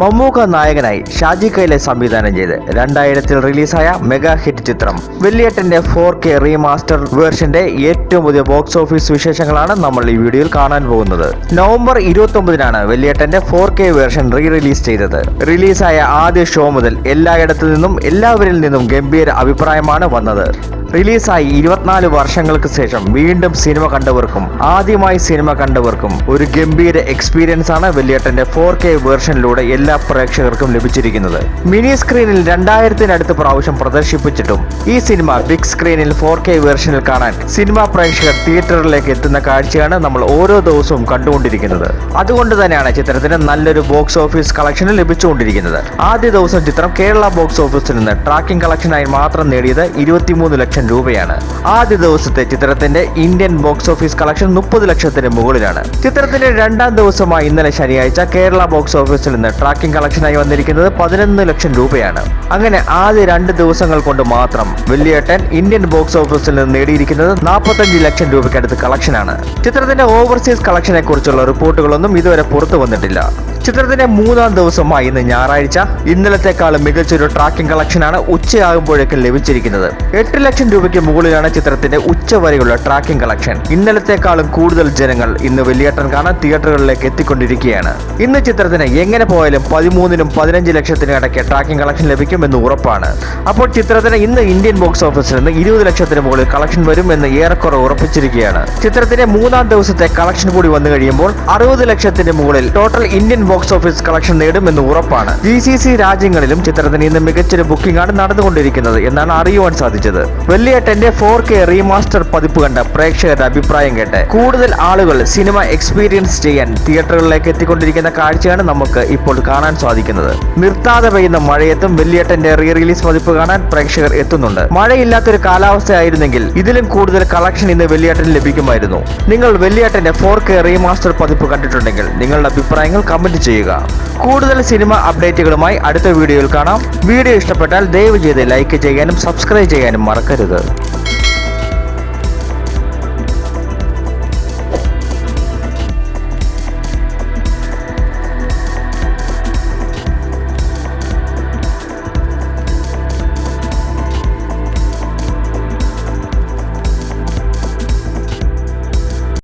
മമ്മൂക്ക നായകനായി ഷാജി കൈലെ സംവിധാനം ചെയ്ത് രണ്ടായിരത്തിൽ റിലീസായ മെഗാ ഹിറ്റ് ചിത്രം. വെള്ളിയേട്ടന്റെ ഫോർ കെ റീമാസ്റ്റർ വേർഷന്റെ ഏറ്റവും പുതിയ ബോക്സ് ഓഫീസ് വിശേഷങ്ങളാണ് നമ്മൾ ഈ വീഡിയോയിൽ കാണാൻ പോകുന്നത്. നവംബർ ഇരുപത്തി ഒമ്പതിനാണ് വെള്ളിയേട്ടന്റെ four K version re release ചെയ്തത്. റിലീസായ ആദ്യ ഷോ മുതൽ എല്ലായിടത്തു നിന്നും എല്ലാവരിൽ നിന്നും ഗംഭീര അഭിപ്രായമാണ് വന്നത്. റിലീസായി ഇരുപത്തിനാല് വർഷങ്ങൾക്ക് ശേഷം വീണ്ടും സിനിമ കണ്ടവർക്കും ആദ്യമായി സിനിമ കണ്ടവർക്കും ഒരു ഗംഭീര എക്സ്പീരിയൻസ് ആണ് വെള്ളിയേട്ടന്റെ ഫോർ കെ വേർഷനിലൂടെ എല്ലാ പ്രേക്ഷകർക്കും ലഭിച്ചിരിക്കുന്നത്. മിനി സ്ക്രീനിൽ രണ്ടായിരത്തിനടുത്ത് പ്രാവശ്യം പ്രദർശിപ്പിച്ചിട്ടും ഈ സിനിമ ബിഗ് സ്ക്രീനിൽ ഫോർ കെ വേർഷനിൽ കാണാൻ സിനിമാ പ്രേക്ഷകർ തിയേറ്ററിലേക്ക് എത്തുന്ന കാഴ്ചയാണ് നമ്മൾ ഓരോ ദിവസവും കണ്ടുകൊണ്ടിരിക്കുന്നത്. അതുകൊണ്ട് തന്നെയാണ് ചിത്രത്തിന് നല്ലൊരു ബോക്സ് ഓഫീസ് കളക്ഷൻ ലഭിച്ചുകൊണ്ടിരിക്കുന്നത്. ആദ്യ ദിവസം ചിത്രം കേരള ബോക്സ് ഓഫീസിൽ നിന്ന് ട്രാക്കിംഗ് കളക്ഷനായി മാത്രം നേടിയത് ഇരുപത്തിമൂന്ന് ലക്ഷം രൂപയാണ്. ആദ്യ ദിവസത്തെ ചിത്രത്തിന്റെ ഇന്ത്യൻ ബോക്സ് ഓഫീസ് കളക്ഷൻ മുപ്പത് ലക്ഷത്തിന് മുകളിലാണ്. ചിത്രത്തിന്റെ രണ്ടാം ദിവസമായ ഇന്നലെ ശനിയാഴ്ച കേരള ബോക്സ് ഓഫീസിൽ നിന്ന് ട്രാക്കിംഗ് കളക്ഷനായി വന്നിരിക്കുന്നത് പതിനൊന്ന് ലക്ഷം രൂപയാണ്. അങ്ങനെ ആദ്യ രണ്ട് ദിവസങ്ങൾ കൊണ്ട് മാത്രം വെള്ളിയേട്ടൻ ഇന്ത്യൻ ബോക്സ് ഓഫീസിൽ നിന്ന് നേടിയിരിക്കുന്നത് നാൽപ്പത്തഞ്ച് ലക്ഷം രൂപയ്ക്കടുത്ത് കളക്ഷനാണ്. ചിത്രത്തിന്റെ ഓവർസീസ് കളക്ഷനെ കുറിച്ചുള്ള റിപ്പോർട്ടുകളൊന്നും ഇതുവരെ പുറത്തു വന്നിട്ടില്ല. ചിത്രത്തിന്റെ മൂന്നാം ദിവസമായി ഇന്ന് ഞായറാഴ്ച ഇന്നലത്തെക്കാളും മികച്ചൊരു ട്രാക്കിംഗ് കളക്ഷനാണ് ഉച്ചയാകുമ്പോഴേക്കും ലഭിച്ചിരിക്കുന്നത്. എട്ട് ലക്ഷം രൂപയ്ക്ക് മുകളിലാണ് ചിത്രത്തിന്റെ ഉച്ച വരെയുള്ള ട്രാക്കിംഗ് കളക്ഷൻ. ഇന്നലത്തെക്കാളും കൂടുതൽ ജനങ്ങൾ ഇന്ന് വെള്ളിയേട്ടൻ കാണാൻ തിയേറ്ററുകളിലേക്ക് എത്തിക്കൊണ്ടിരിക്കുകയാണ്. ഇന്ന് ചിത്രത്തിന് എങ്ങനെ പോയാലും പതിമൂന്നിനും പതിനഞ്ച് ലക്ഷത്തിനും ഇടയ്ക്ക് ട്രാക്കിംഗ് കളക്ഷൻ ലഭിക്കും എന്ന് ഉറപ്പാണ്. അപ്പോൾ ചിത്രത്തിന് ഇന്ന് ഇന്ത്യൻ ബോക്സ് ഓഫീസിൽ നിന്ന് ഇരുപത് ലക്ഷത്തിന് മുകളിൽ കളക്ഷൻ വരും എന്ന് ഏറെക്കുറെ ഉറപ്പിച്ചിരിക്കുകയാണ്. ചിത്രത്തിന്റെ മൂന്നാം ദിവസത്തെ കളക്ഷൻ കൂടി വന്നു കഴിയുമ്പോൾ അറുപത് ലക്ഷത്തിന് മുകളിൽ total Indian box office collection നേടുമെന്ന് ഉറപ്പാണ്. ജി സി സി രാജ്യങ്ങളിലും ചിത്രത്തിന് ഇന്ന് മികച്ചൊരു ബുക്കിംഗ് ആണ് നടന്നുകൊണ്ടിരിക്കുന്നത് എന്നാണ് അറിയുവാൻ സാധിച്ചത്. വെള്ളിയേട്ടന്റെ ഫോർ കെ റീമാസ്റ്റർ പതിപ്പ് കണ്ട പ്രേക്ഷകരുടെ അഭിപ്രായം കേട്ട് കൂടുതൽ ആളുകൾ സിനിമ എക്സ്പീരിയൻസ് ചെയ്യാൻ തിയേറ്ററുകളിലേക്ക് എത്തിക്കൊണ്ടിരിക്കുന്ന കാഴ്ചയാണ് നമുക്ക് ഇപ്പോൾ കാണാൻ സാധിക്കുന്നത്. നിർത്താതെ പെയ്യുന്ന മഴയത്തും വെള്ളിയേട്ടന്റെ റീ റിലീസ് പതിപ്പ് കാണാൻ പ്രേക്ഷകർ എത്തുന്നുണ്ട്. മഴയില്ലാത്തൊരു കാലാവസ്ഥയായിരുന്നെങ്കിൽ ഇതിലും കൂടുതൽ കളക്ഷൻ ഇന്ന് വെള്ളിയേട്ടന് ലഭിക്കുമായിരുന്നു. നിങ്ങൾ വെള്ളിയേട്ടന്റെ ഫോർ കെ റീമാസ്റ്റർ പതിപ്പ് കണ്ടിട്ടുണ്ടെങ്കിൽ നിങ്ങളുടെ അഭിപ്രായങ്ങൾ കമന്റ് ചെയ്യുക. കൂടുതൽ സിനിമ അപ്ഡേറ്റുകളുമായി അടുത്ത വീഡിയോയിൽ കാണാം. വീഡിയോ ഇഷ്ടപ്പെട്ടാൽ ദയവ് ചെയ്ത് ലൈക്ക് ചെയ്യാനും സബ്സ്ക്രൈബ് ചെയ്യാനും മറക്കരുത്.